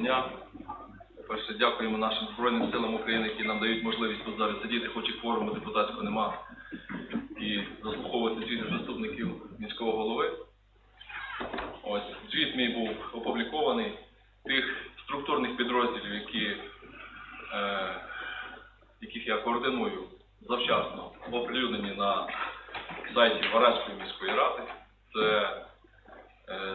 дня. Перше, дякуємо нашим Збройним силам України, які нам дають можливість тут зараз сидіти, хоч і кворуму депутатського нема, і заслуховувати звіти заступників міського голови. Ось, звіт мій був опублікований. Тих структурних підрозділів, які, е, яких я координую завчасно, оприлюднені на сайті Вараської міської ради. Це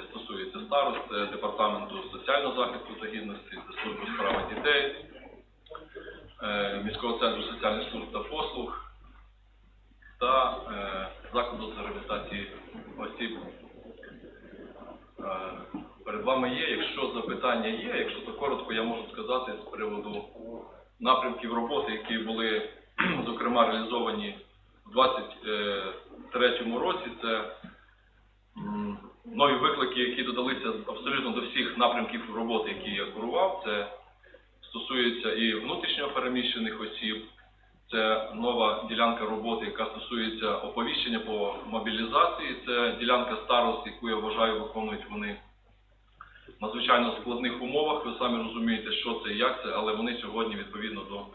стосується старост, департаменту соціального захисту та гідності, служби справи дітей, е, міського центру соціальних служб та послуг та е, закладу з реабілітації осіб. Е, Перед вами є, якщо запитання є, якщо то коротко, я можу сказати з приводу напрямків роботи, які були, зокрема, реалізовані у 2023 році. Це нові виклики, які додалися абсолютно до всіх напрямків роботи, які я курував. Це стосується і внутрішньо переміщених осіб, це нова ділянка роботи, яка стосується оповіщення по мобілізації. Це ділянка старост, яку я вважаю, виконують вони в надзвичайно складних умовах. Ви самі розумієте, що це і як це, але вони сьогодні відповідно до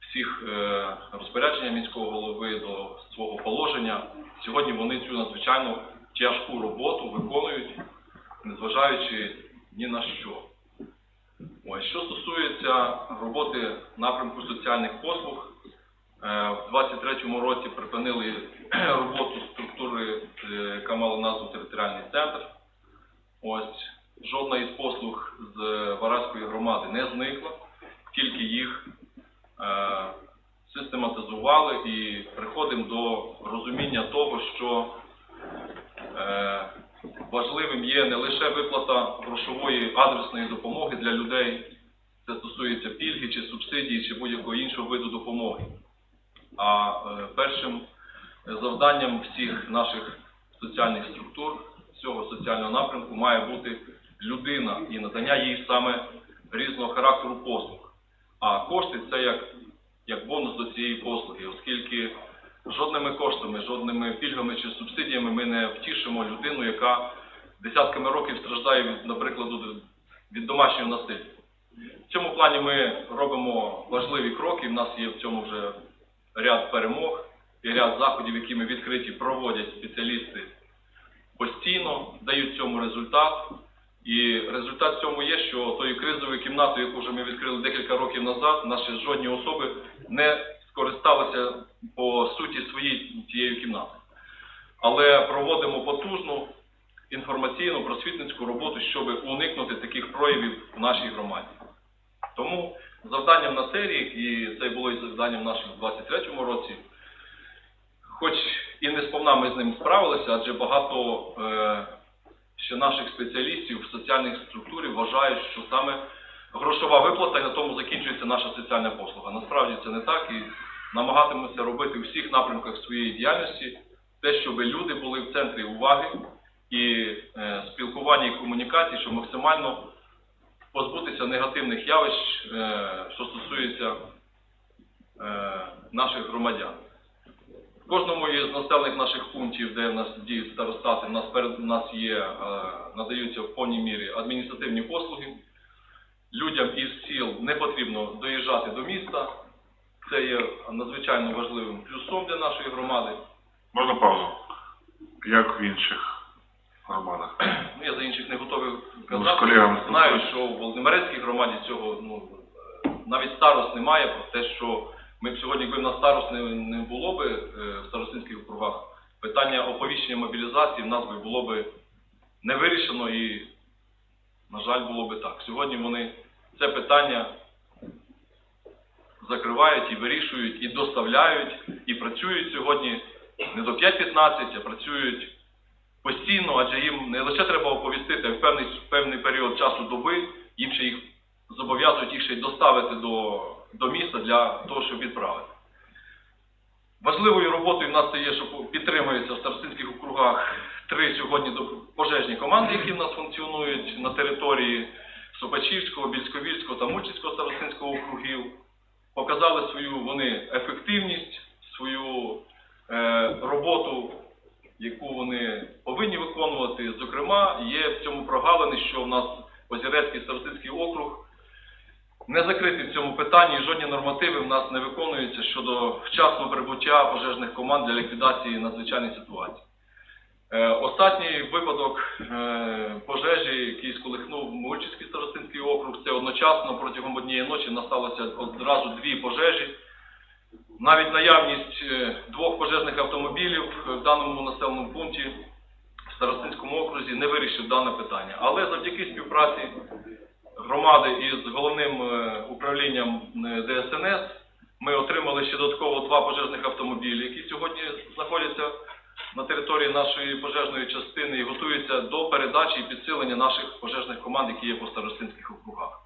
всіх е, розпорядження міського голови, до свого положення. Сьогодні вони цю надзвичайно тяжку роботу виконують, незважаючи ні на що. Ось, що стосується роботи напрямку соціальних послуг, е, в 23-му році припинили роботу структури, е, яка мала назву територіальний центр. Ось жодна із послуг з Вараської громади не зникла, тільки їх е, систематизували і приходимо до розуміння того, що важливим є не лише виплата грошової адресної допомоги для людей, це стосується пільги чи субсидії чи будь-якого іншого виду допомоги. А е, першим завданням всіх наших соціальних структур, цього соціального напрямку має бути людина і надання їй саме різного характеру послуг. А кошти це як, як бонус до цієї послуги, оскільки жодними коштами, жодними пільгами чи субсидіями ми не втішимо людину, яка десятками років страждає від, наприклад, від домашнього насильства. В цьому плані ми робимо важливі кроки. В нас є в цьому вже ряд перемог і ряд заходів, які ми відкриті проводять спеціалісти постійно, дають цьому результат. І результат цьому є, що тою кризовою кімнатою, яку вже ми відкрили декілька років назад, наші жодні особи не скористалися по суті своєї тією кімнатою. Але проводимо потужну інформаційну просвітницьку роботу, щоб уникнути таких проявів в нашій громаді. Тому завданням на цей рік, і це було і завданням нашим в 2023 році, хоч і не сповна ми з ним справилися, адже багато е, ще наших спеціалістів в соціальній структурі вважають, що саме грошова виплата і на тому закінчується наша соціальна послуга. Насправді це не так і намагатимемося робити у всіх напрямках своєї діяльності те, щоб люди були в центрі уваги і е, спілкування і комунікації, щоб максимально позбутися негативних явищ, е, що стосується е, наших громадян. В кожному із населених наших пунктів, де в нас діють старостати, в нас перед в нас є, надаються в повній мірі адміністративні послуги. Людям із сіл не потрібно доїжджати до міста. Це є надзвичайно важливим плюсом для нашої громади. Можна паузу? Як в інших громадах? Ну, я за інших не готовий казати. Знаю, що в Володимирецькій громаді цього ну, навіть старост немає, про те, що ми б сьогодні, якби в нас старост не, не було би е, в старостинських округах, питання оповіщення мобілізації в нас би було би не вирішено і, на жаль, було би так. Сьогодні вони це питання закривають і вирішують, і доставляють, і працюють сьогодні не до 5-15, а працюють постійно, адже їм не лише треба оповістити, в певний, певний період часу доби їм ще їх зобов'язують їх ще й доставити до, до міста для того, щоб відправити. Важливою роботою в нас це є, що підтримується в старостинських округах три сьогодні пожежні команди, які в нас функціонують на території Сопачівського, Більськовільського та Мучицького старостинського округів. Показали свою вони ефективність, свою е, роботу яку вони повинні виконувати. Зокрема, є в цьому прогалини, що в нас Озірецький старостинський округ не закритий в цьому питанні, жодні нормативи в нас не виконуються щодо вчасного прибуття пожежних команд для ліквідації надзвичайних ситуацій. Е, Останній випадок е, пожежі, який сколихнув Мульчицький старостинський округ, це одночасно протягом однієї ночі насталося одразу дві пожежі. Навіть наявність е, двох пожежних автомобілів в даному населеному пункті в Старостинському окрузі не вирішив дане питання. Але завдяки співпраці громади із головним управлінням ДСНС ми отримали ще додатково два пожежних автомобілі, які сьогодні знаходяться на території нашої пожежної частини і готуються до передачі і підсилення наших пожежних команд, які є по старостинських округах.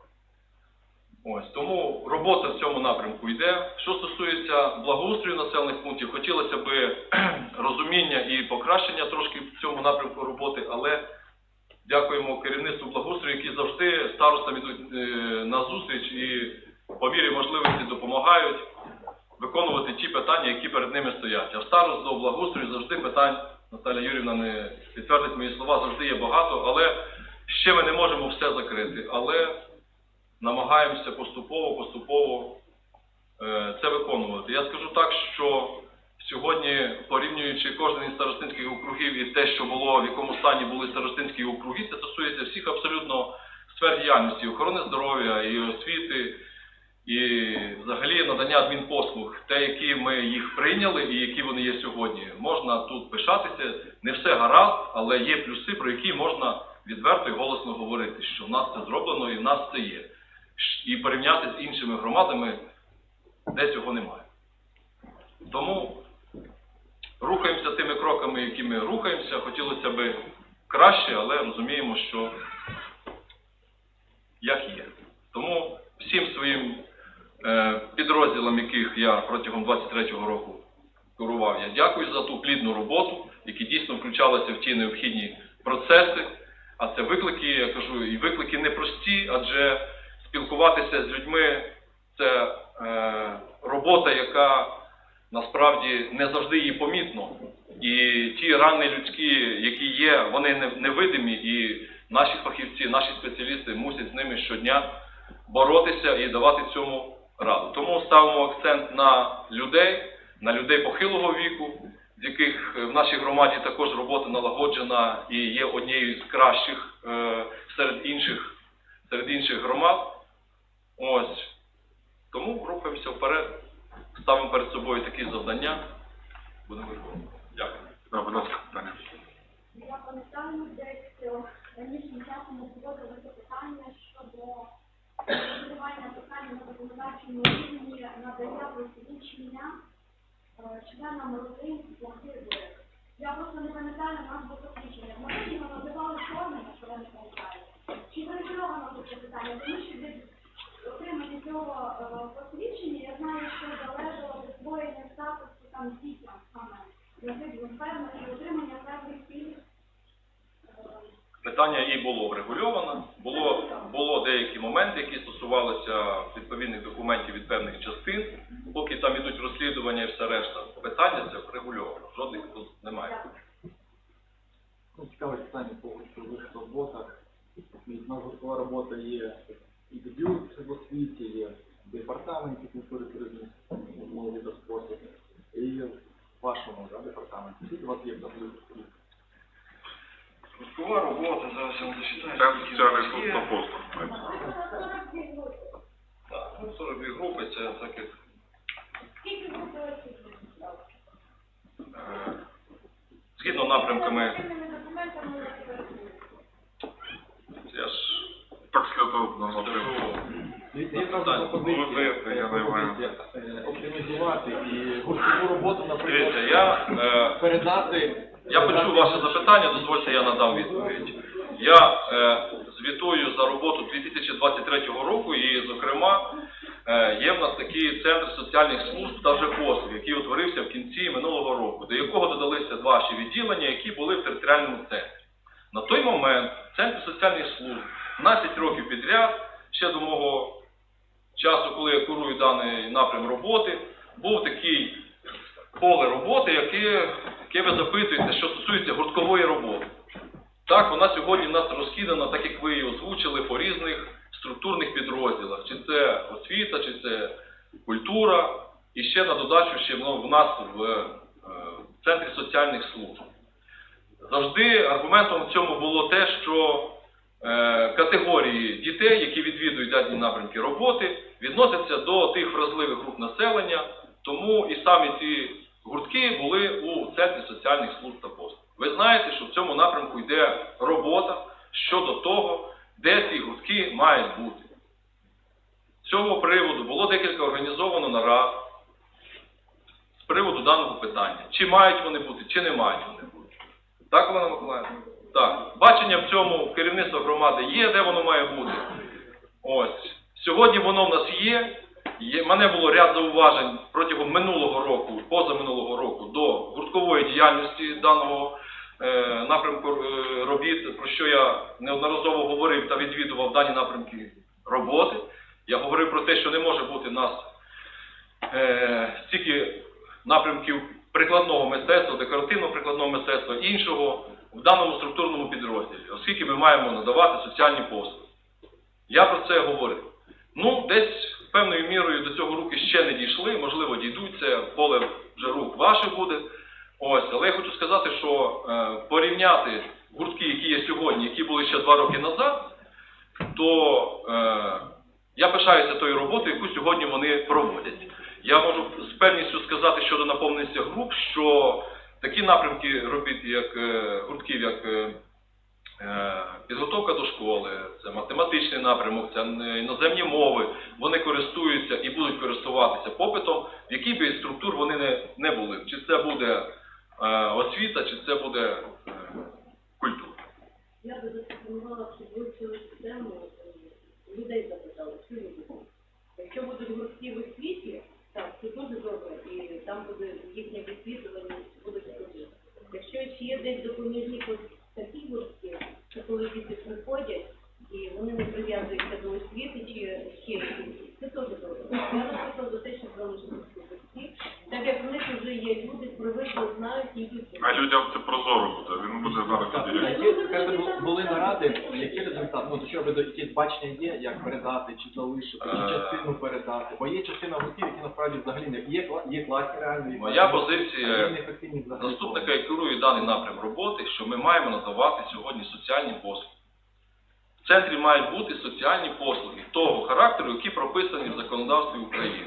Ось тому робота в цьому напрямку йде. Що стосується благоустрою населених пунктів, хотілося б розуміння і покращення трошки в цьому напрямку роботи, але дякуємо керівництву благоустрою, які завжди старостам ідуть е, на зустріч і по мірі можливості допомагають виконувати ті питання, які перед ними стоять. А в старост до благоустрою завжди питань, Наталя Юрівна не підтвердить мої слова, завжди є багато, але ще ми не можемо все закрити. Але намагаємося поступово, поступово е, це виконувати. Я скажу так, що сьогодні, порівнюючи кожен із старостинських округів і те, що було, в якому стані були старостинські округи, це стосується всіх абсолютно сфер діяльності, охорони здоров'я і освіти, і взагалі надання адмінпослуг, те, які ми їх прийняли і які вони є сьогодні. Можна тут пишатися, не все гаразд, але є плюси, про які можна відверто і голосно говорити, що в нас це зроблено і в нас це є. І порівняти з іншими громадами, де цього немає. Тому рухаємося тими кроками, якими рухаємося. Хотілося б краще, але розуміємо, що як є. Тому всім своїм підрозділам, яких я протягом 23-го року керував, я дякую за ту плідну роботу, які дійсно включалися в ті необхідні процеси. А це виклики, я кажу, і виклики непрості, адже спілкуватися з людьми це е, робота, яка насправді не завжди її помітно. І ті рани людські, які є, вони невидимі, і наші фахівці, наші спеціалісти мусять з ними щодня боротися і давати цьому раду. Тому ставимо акцент на людей, на людей похилого віку, з яких е, в нашій громаді також робота налагоджена і є однією з кращих е, серед інших серед інших громад. Ось. Тому рухаємося вперед, ставимо перед собою такі завдання. Будемо виконувати. Дякую. Да, будь ласка, питання. Я пам'ятаю, десь е, раніше часом ми проводили питання щодо регулювання питання на законодавчому рівні надання посвідчення е, членам родин платити. Я просто не пам'ятаю назву посвідчення. Ми називали формами, що ви не пам'ятаєте. Чи врегульовано тут це питання? Тому що від отримання цього е, посвідчення я знаю, що залежало присвоєння статусу там дітям саме загиблим фермерам і отримання певних е, Питання і було врегульовано. Було, було деякі моменти, які стосувалися відповідних документів від певних частин. Поки там ідуть розслідування і все решта, питання це врегульовано. Жодних тут немає. Цікаве питання по гуртових роботах. В гуртова робота є і дебют в освіті, є в департаменті культури туризму, молоді та спорту, і в вашому департаменті. Скільки у вас є взагалі гуртових? Робота, зараз я вам зачитаю. Це соціальний служб на послуг. Так, ну 42 групи, це так як е, згідно напрямками, я ж Так не маю. пропозиція, е, оптимізувати і гуртову роботу, наприклад, я е, передати... Я почув ваше запитання, дозвольте я надам відповідь. Я е, звітую за роботу 2023 року і, зокрема, е, є в нас такий центр соціальних служб та послуг, який утворився в кінці минулого року, до якого додалися два ще відділення, які були в територіальному центрі. На той момент Центр соціальних служб 12 років підряд, ще до мого часу, коли я курую даний напрям роботи, був такий поле роботи, яке, яке ви запитуєте, що стосується гурткової роботи. Так, вона сьогодні в нас розкидана, так як ви її озвучили, по різних структурних підрозділах. Чи це освіта, чи це культура, і ще на додачу ще в нас в е, центрі соціальних служб. Завжди аргументом в цьому було те, що е, категорії дітей, які відвідують дані напрямки роботи, відносяться до тих вразливих груп населення, тому і самі ці гуртки були у центрі соціальних служб та послуг. Ви знаєте, що в цьому напрямку йде робота щодо того, де ці гуртки мають бути. З цього приводу було декілька організовано нарад з приводу даного питання. Чи мають вони бути, чи не мають вони бути. Так, Олена Миколаївна? Так. Бачення в цьому керівництва громади є, де воно має бути. Ось. Сьогодні воно в нас є. Є, мене було ряд зауважень протягом минулого року, позаминулого року, до гурткової діяльності даного е, напрямку е, робіт, про що я неодноразово говорив та відвідував дані напрямки роботи. Я говорив про те, що не може бути нас е, стільки напрямків прикладного мистецтва, декоративно-прикладного мистецтва, іншого в даному структурному підрозділі, оскільки ми маємо надавати соціальні послуги. Я про це говорив. Ну, десь певною мірою до цього руки ще не дійшли, можливо, дійдуть, це поле вже рук ваше буде. Ось, але я хочу сказати, що е, порівняти гуртки, які є сьогодні, які були ще два роки назад, то е, я пишаюся тою роботою, яку сьогодні вони проводять. Я можу з певністю сказати щодо наповненості груп, що такі напрямки робіт, як е, гуртків, як е, підготовка до школи, це математичний напрямок, це е, іноземні мови, вони користуються і будуть користуватися попитом, в якій би структур вони не, не були. Чи це буде е, освіта, чи це буде е, культура. Я би запропонувала, щоб ви цю систему е, людей запитали, що люди. Якщо будуть гуртки в освіті, так, це дуже добре, і там буде їхнє висвітлення, будуть ходити. Якщо ще є десь допоміжні ось такі гуртки, що коли діти приходять, і вони не прив'язуються до освіти чи ще якісь, це теж добре. Я наприклад за те, щоб залишити ці гуртки, так як в них вже є люди, привикли, знають і йдуть. А людям це прозоро буде, він буде зараз Так, тоді. які, скажімо, бу- були наради, які результати, ну, що ви якісь бачення є, як передати, чи залишити, чи Е. частину передати, бо є частина гуртів, які насправді взагалі не, є, кла- є класні реально, є Моя класні, позиція. Заступника, який керує даний напрям роботи, що ми маємо надавати сьогодні соціальні послуги. В центрі мають бути соціальні послуги того характеру, які прописані в законодавстві України.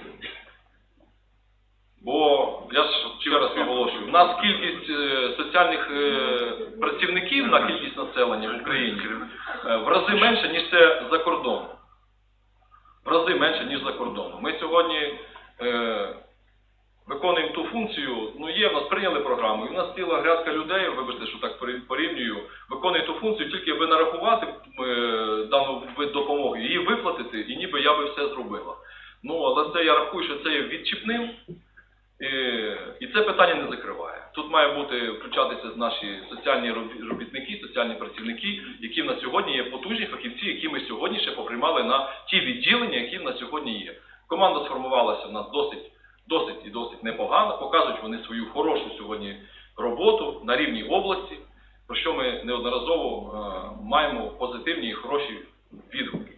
Бо я ж ще раз наголошую, в нас кількість е, соціальних е, працівників на кількість населення в Україні е, в рази менше, ніж це за кордоном. В рази менше, ніж за кордоном. Ми сьогодні виконуємо ту функцію, ну є, в нас прийняли програму, і в нас ціла грядка людей, вибачте, що так порів- порівнюю, виконує ту функцію, тільки ви нарахувати е, дану вид допомоги, її виплатити, і ніби я би все зробила. Ну, але це я рахую, що це є відчіпним, і це питання не закриває. Тут має бути включатися наші соціальні робітники, соціальні працівники, які в нас сьогодні є потужні фахівці, які ми сьогодні ще поприймали на ті відділення, які в нас сьогодні є. Команда сформувалася в нас досить, досить і досить непогано. Показують вони свою хорошу сьогодні роботу на рівні області, про що ми неодноразово е, маємо позитивні і хороші відгуки.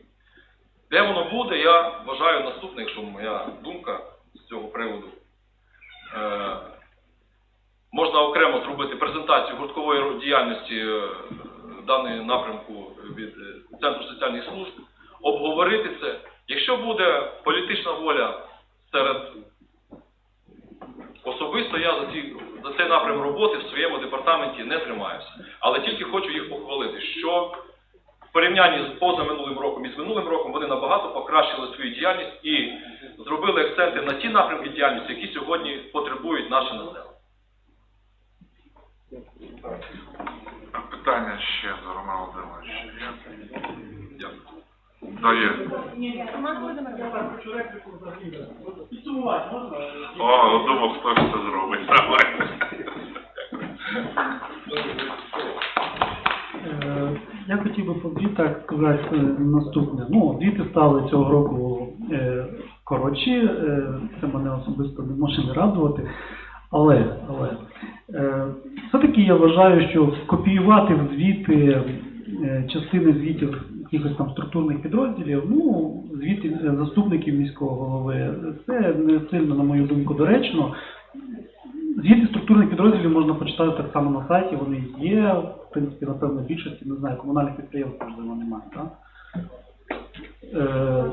Де воно буде, я вважаю наступне, якщо моя думка з цього приводу. Е, можна окремо зробити презентацію гурткової діяльності е, даної напрямку від Центру соціальних служб, обговорити це. Якщо буде політична воля серед особисто я за, ці, за цей напрям роботи в своєму департаменті не тримаюся. Але тільки хочу їх похвалити, що в порівнянні з позаминулим роком і з минулим роком вони набагато покращили свою діяльність і зробили акценти на ті напрямки діяльності, які сьогодні потребують наше населення. Питання ще за Роман Володимирович. Да, є. О, думав, хто це зробить. Давай. Е, Я хотів би так сказати е, наступне. Ну, діти стали цього року е, коротші, це мене особисто не може не радувати. Але, але все-таки я вважаю, що копіювати в звіти частини звітів якихось там структурних підрозділів, ну, звіти е, заступників міського голови, це не сильно, на мою думку, доречно. Звіти структурних підрозділів можна почитати так само на сайті, вони є, в принципі, напевно, в більшості, не знаю, комунальних підприємств, можливо, немає, так? Е,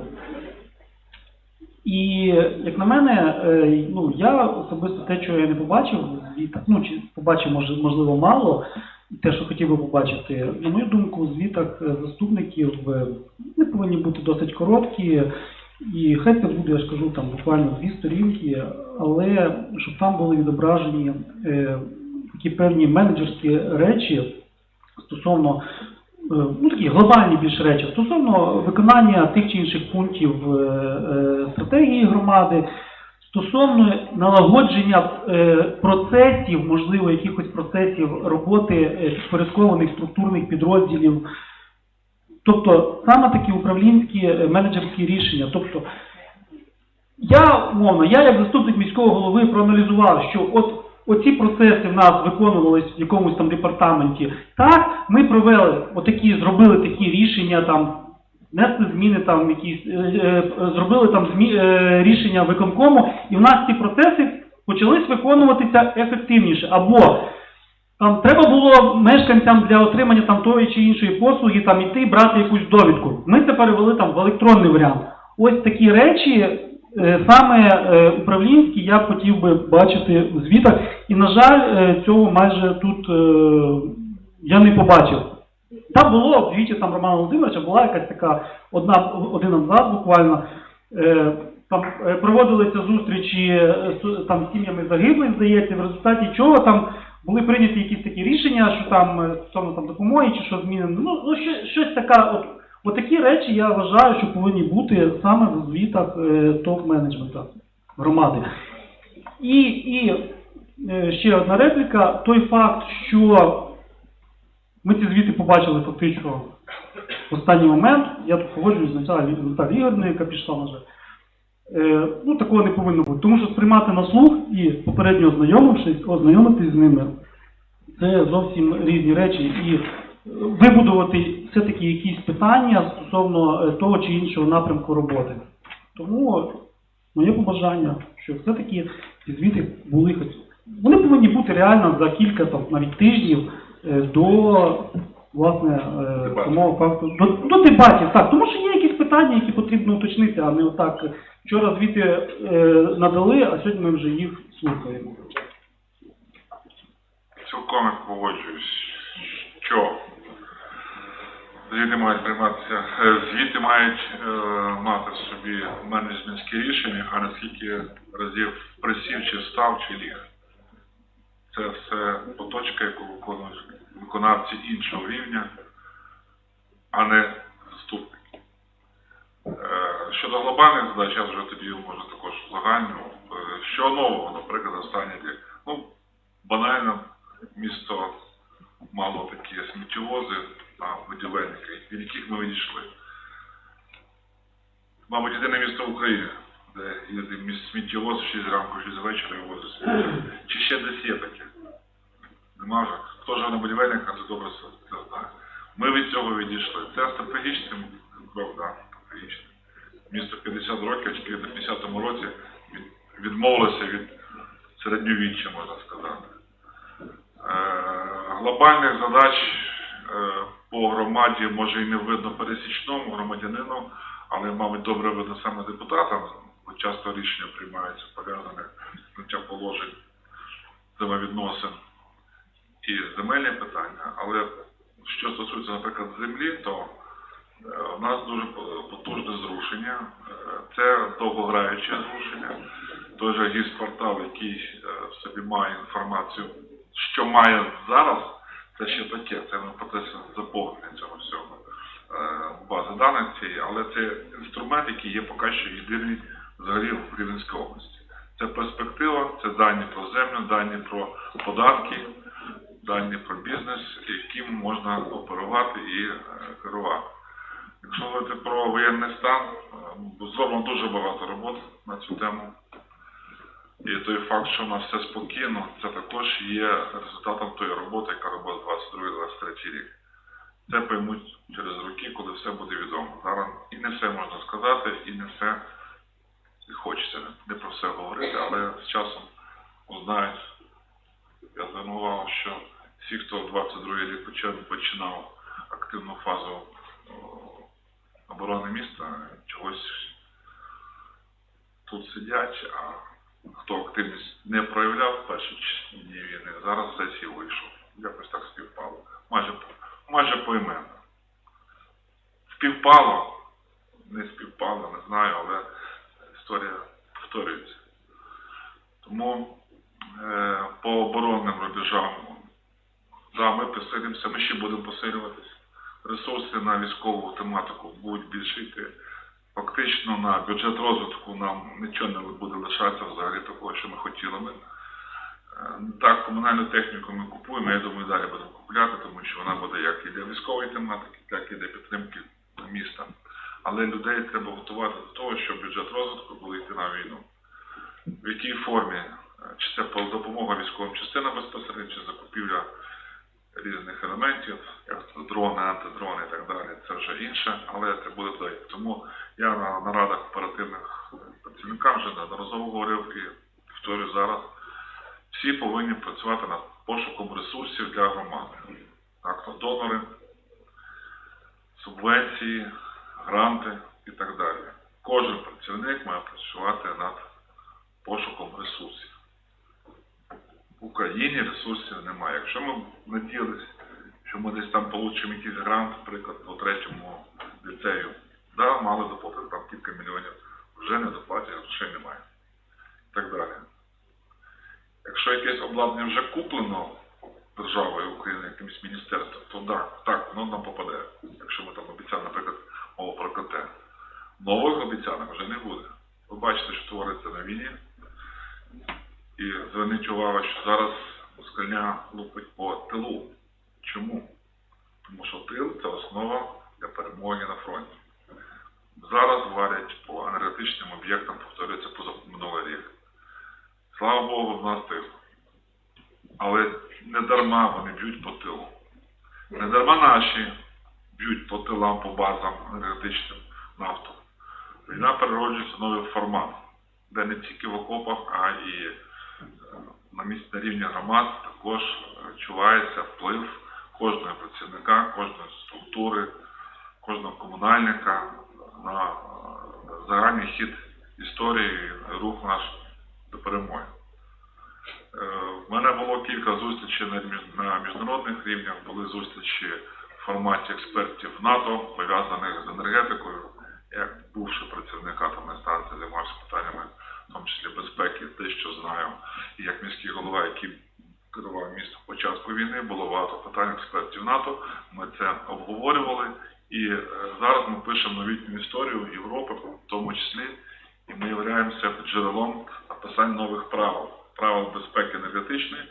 і як на мене, е, ну я особисто те, що я не побачив в ну чи побачив можливо мало, те, що хотів би побачити, на мою думку, у звітах заступників не повинні бути досить короткі. І хай це буде, я ж кажу, там буквально дві сторінки, але щоб там були відображені е, такі певні менеджерські речі стосовно е, ну такі глобальні більш речі стосовно виконання тих чи інших пунктів е, е, стратегії громади, стосовно налагодження е, процесів, можливо, якихось процесів роботи е, підпорядкованих структурних підрозділів. Тобто саме такі управлінські е, менеджерські рішення. Тобто я, умовно, я як заступник міського голови проаналізував, що от оці процеси в нас виконувались в якомусь там департаменті. Так, ми провели отакі, зробили такі рішення там, внесли зміни там якісь, е, е, зробили там змі, е, рішення виконкому, і в нас ці процеси почались виконуватися ефективніше. Або там треба було мешканцям для отримання там тої чи іншої послуги там іти брати якусь довідку. Ми це перевели там в електронний варіант. Ось такі речі, саме управлінські, я хотів би бачити в звітах. І, на жаль, цього майже тут я не побачив. Там було в там Романа Володимировича, була якась така одна один абзац буквально. Е, там е, проводилися зустрічі е, там з сім'ями загиблих, здається, в результаті чого там були прийняті якісь такі рішення, що там е, стосовно там допомоги чи що змінено. Ну, ну що, щось така, от, от такі речі я вважаю, що повинні бути саме в звітах е, топ-менеджмента громади. І, і е, ще одна репліка, той факт, що ми ці звіти побачили фактично в останній момент, я тут погоджуюсь з Наталією Ігорною, яка пішла, жаль. Е, ну, такого не повинно бути. Тому що сприймати на слух і попередньо ознайомившись, ознайомитись з ними, це зовсім різні речі. І е, вибудувати все-таки якісь питання стосовно е, того чи іншого напрямку роботи. Тому моє побажання, що все-таки ці звіти були хоч. Вони повинні бути реально за кілька там, навіть тижнів е, до власне е, самого факту. До, до дебатів, так. Тому що є якісь питання, які потрібно уточнити, а не отак. Вчора звіти е, надали, а сьогодні ми вже їх слухаємо. Цілком я погоджуюсь, що звіти мають прийматися, е, звіти мають е, мати в собі менеджментські рішення, а не скільки разів присів, чи встав, чи ліг. Це все поточка, яку виконують виконавці іншого рівня, а не заступники. Е, Щодо глобальних задач, я вже тоді можу також загальну. Е, Що нового, наприклад, останні рік? Ну, банально місто мало такі сміттєвози на будівельники, від яких ми відійшли. Мабуть, єдине місто в Україні, є міс- сміттєвоз в 6 ранку, 6 вечора і сміття. Чи ще десь є таке? Нема вже. Хто ж на будівельниках, це добре це знає. Ми від цього відійшли. Це стратегічний крок, да, стратегічний. Місто 50 років, тільки в 50-му році від, відмовилося від середньовіччя, можна сказати. Е, глобальних задач е, по громаді може і не видно пересічному громадянину, але, мабуть, добре видно саме депутатам, бо часто рішення приймаються пов'язані з положень взаємовідносин і земельні питання. Але що стосується, наприклад, землі, то е, у нас дуже потужне зрушення. Е, Це довгограюче зрушення. Той же гіспортал, який е, в собі має інформацію, що має зараз, це ще таке, це на процесі заповнення цього всього бази даних цієї, але це інструмент, який є поки що єдиний взагалі в Рівненській області. Це перспектива, це дані про землю, дані про податки, дані про бізнес, яким можна оперувати і е, керувати. Якщо говорити про воєнний стан, е, зроблено дуже багато роботи на цю тему. І той факт, що в нас все спокійно, це також є результатом тої роботи, яка робила 22-23 рік. Це поймуть через роки, коли все буде відомо. Зараз і не все можна сказати, і не все і хочеться не про все говорити, але з часом узнають. Я звернув що всі, хто 22-й рік починав активну фазу оборони міста, чогось тут сидять, а хто активність не проявляв в перші дні війни, зараз сесії вийшов. Якось так співпало. Майже, майже поіменно. Співпало, не співпало, не знаю, але історія повторюється. Тому е, по оборонним рубежам, да, ми посилимося, ми ще будемо посилюватися. Ресурси на військову тематику будуть більше йти. Фактично на бюджет розвитку нам нічого не буде лишатися взагалі такого, що ми хотіли би. Е, Так, комунальну техніку ми купуємо, я думаю, далі будемо купляти, тому що вона буде як і для військової тематики, так і для підтримки міста. Але людей треба готувати до того, щоб бюджет розвитку буде йти на війну. В якій формі? Чи це по- допомога військовим частинам безпосередньо, чи закупівля різних елементів, як дрони, антидрони і так далі. Це вже інше, але це буде далі. Тому я на нарадах оперативних працівникам вже неодноразово говорив і повторюю зараз. Всі повинні працювати над пошуком ресурсів для громади. Так, донори, субвенції, гранти і так далі. Кожен працівник має працювати над пошуком ресурсів. В Україні ресурсів немає. Якщо ми надіялися, що ми десь там отримаємо якийсь грант, наприклад, по третьому ліцею, да, мали доплатити там кілька мільйонів, вже не доплатять, грошей немає. І так далі. Якщо якесь обладнання вже куплено державою України, якимось міністерством, то так, так, воно нам попаде. Якщо ми там обіцяли, наприклад, мова про КТ. Нових обіцянок вже не буде. Ви бачите, що твориться на війні. І зверніть увагу, що зараз москальня лупить по тилу. Чому? Тому що тил це основа для перемоги на фронті. Зараз варять по енергетичним об'єктам, повторюється позаминулий рік. Слава Богу, в нас тил. Але не дарма вони б'ють по тилу. Не дарма наші б'ють по тилам, по базам енергетичним нафту. Війна перероджується новий формат, де не тільки в окопах, а і е, на місці на рівні громад також е, відчувається вплив кожного працівника, кожної структури, кожного комунальника на е, загальний хід історії, рух наш до перемоги. В мене було кілька зустрічей на міжнародних рівнях, були зустрічі форматі експертів НАТО, пов'язаних з енергетикою. Я бувши працівник атомної станції займався питаннями, в тому числі безпеки, те, що знаю. І як міський голова, який керував містом початку війни, було багато питань експертів НАТО. Ми це обговорювали. І е, зараз ми пишемо новітню історію Європи, в тому числі, і ми являємося джерелом написання нових правил, правил безпеки енергетичної,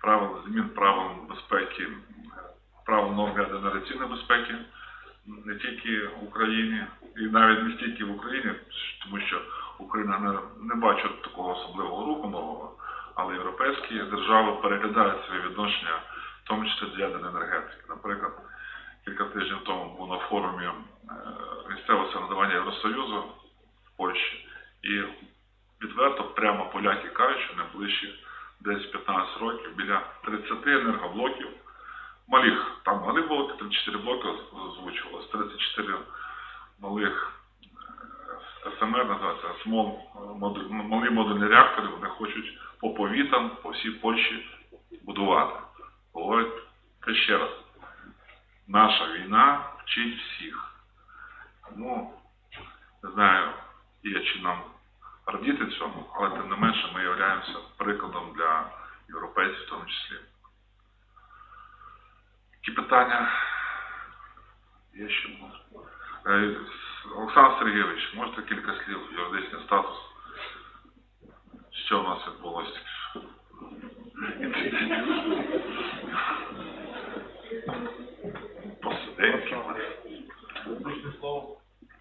правил змін правил безпеки, правил норм генераційної безпеки не тільки в Україні, і навіть не стільки в Україні, тому що Україна не, не бачить такого особливого руху нового, але європейські держави переглядають свої відношення, в тому числі ядерної енергетики. Наприклад, кілька тижнів тому був на форумі е, місцевого самоврядування Євросоюзу в Польщі, і відверто прямо поляки кажуть, що найближчі 10-15 років біля 30 енергоблоків малих, там малі блоки, 34 блоки озвучувалось, 34 малих е, СМР називається small, малі модульні реактори, вони хочуть по повітам, по всій Польщі будувати. Говорять, це ще раз, наша війна вчить всіх. Тому, не знаю, є чи нам радіти цьому, але тим не менше ми являємося прикладом для європейців в тому числі. Які питання? Є ще. Е, Олександр Сергійович, можете кілька слів юридичний статус? Що в нас відбулося? Посиденьки.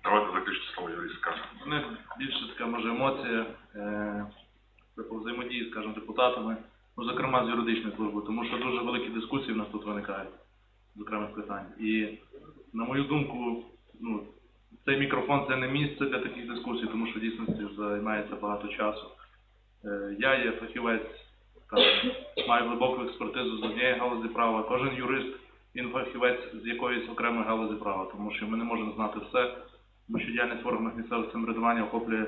Давайте заключне слово юрист скаже. У них більше така може емоція. Е, по взаємодії депутатами, ну, зокрема з юридичної служби, тому що дуже великі дискусії в нас тут виникають з окремих питань. І на мою думку, ну, цей мікрофон це не місце для таких дискусій, тому що в дійсності займається багато часу. Е, Я є фахівець, там, маю глибоку експертизу з однієї галузі права. Кожен юрист він фахівець з якоїсь окремої галузі права, тому що ми не можемо знати все, тому що діяльність в органах місцевого самоврядування охоплює,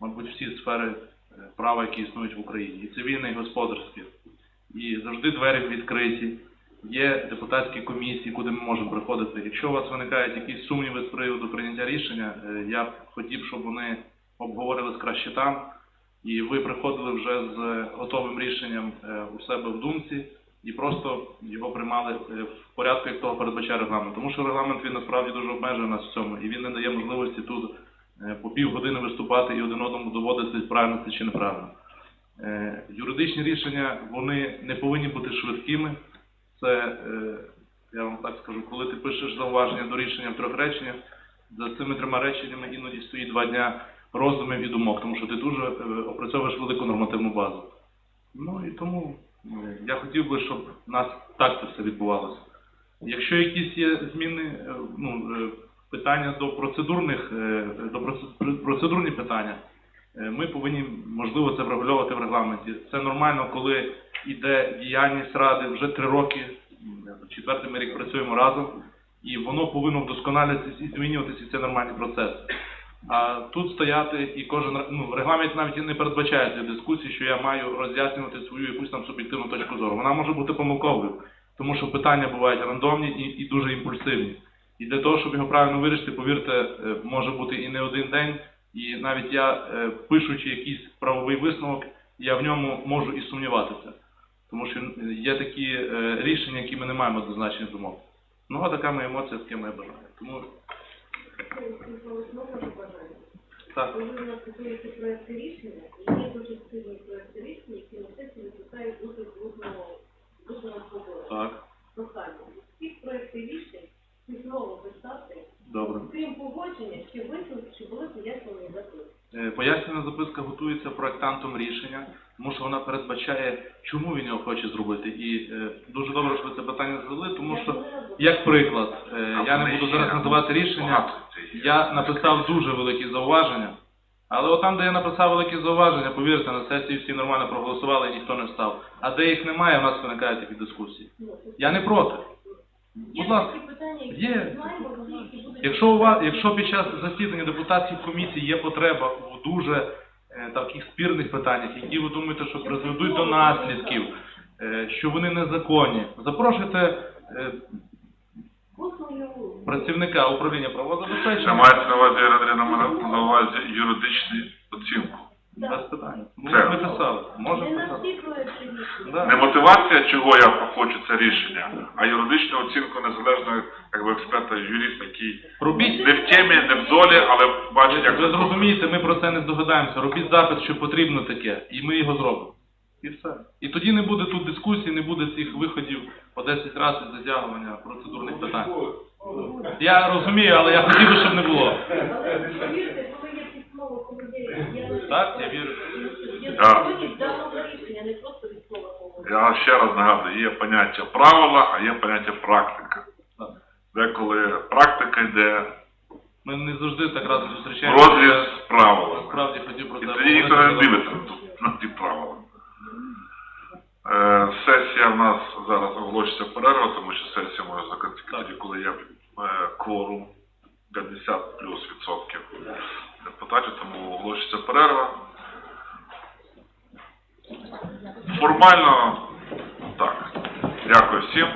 мабуть, всі сфери е, права, які існують в Україні, і цивільне, і господарське. І завжди двері відкриті. Є депутатські комісії, куди ми можемо приходити. Якщо у вас виникають якісь сумніви з приводу прийняття рішення, е, я б хотів, щоб вони обговорились краще там, і ви приходили вже з готовим рішенням е, у себе в думці і просто його приймали е, в порядку, як того передбачає регламент. Тому що регламент він насправді дуже обмежує нас в цьому, і він не дає можливості тут по півгодини виступати і один одному доводити правильно це чи неправильно. Юридичні рішення вони не повинні бути швидкими. Це, е, я вам так скажу, коли ти пишеш зауваження до рішення трьох реченнях, за цими трьома реченнями іноді стоїть два дня роздумів і думок, тому що ти дуже е, опрацьовуєш велику нормативну базу. Ну і тому е, я хотів би, щоб у нас так це все відбувалося. Якщо якісь є зміни, е, ну, питання до процедурних, до процедурні питання, ми повинні, можливо, це врегульовувати в регламенті. Це нормально, коли йде діяльність ради вже три роки, четвертий ми рік працюємо разом, і воно повинно вдосконалюватися і змінюватися, і це нормальний процес. А тут стояти і кожен ну, регламент навіть не передбачає цієї дискусії, що я маю роз'яснювати свою якусь там суб'єктивну точку зору. Вона може бути помилковою, тому що питання бувають рандомні і, і дуже імпульсивні. І для того, щоб його правильно вирішити, повірте, е, може бути і не один день. І навіть я, е, пишучи якийсь правовий висновок, я в ньому можу і сумніватися. Тому що е, є такі е, рішення, які ми не маємо зазначених думок. Ну, а така моя емоція, таке моє бажання. Тому так. Коли у нас готуються проекти рішення, і є дуже сильні проекти рішення, які на сесії викликають дуже дуже розговору. Так, Прохання. Всіх проєктів рішень письмово писати, добре. крім погодження, ще висновки, що були пояснені записки. Е, Пояснена записка готується проектантом рішення, тому що вона передбачає, чому він його хоче зробити. І е, дуже добре, що ви це питання задали, тому що, як приклад, е, я не буду зараз називати рішення, я написав дуже великі зауваження, але от там, де я написав великі зауваження, повірте, на сесії всі нормально проголосували і ніхто не став. А де їх немає, у нас виникають такі дискусії. Я не проти. Будь ласка, питання, є. Якщо у вас, якщо під час засідання депутатських комісій є потреба в дуже е, таких спірних питаннях, які ви думаєте, що призведуть до наслідків, е, що вони незаконні, запрошуйте е, працівника управління Це правозабезпечення мається на увазі, Ірина Андріївна, на увазі юридичну оцінку. Без питань. Ну, Це- ми писали, можемо не на писати. всі проекти рішення. Да. Не мотивація, чого я хочу це рішення, а юридичну оцінку незалежного якби, експерта, юриста, який Робіть не в темі, не в долі, але бачить, як Ви зрозумієте, ми про це не здогадаємося. Робіть запит, що потрібно таке, і ми його зробимо. І все. І тоді не буде тут дискусій, не буде цих виходів по 10 разів затягування процедурних питань. Я розумію, але я хотів би, щоб не було. Але повірте, коли є Так, я вірю. Я ще раз нагадую, є поняття правила, а є поняття практика. Деколи практика йде Ми не завжди так разом зустрічаємося. розріз з правилами. Насправді хотів про І це тоді ніхто не дивиться на ті правила. Е, сесія в нас зараз оголошується перерва, тому що сесія може закінчитися тоді, коли є е, кворум 50 плюс відсотків депутатів, тому оголошується перерва. Формально так. Дякую всім.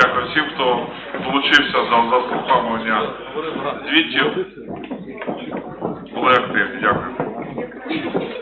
Дякую всім, хто долучився за заслуховування звітів. Були активні. Дякую.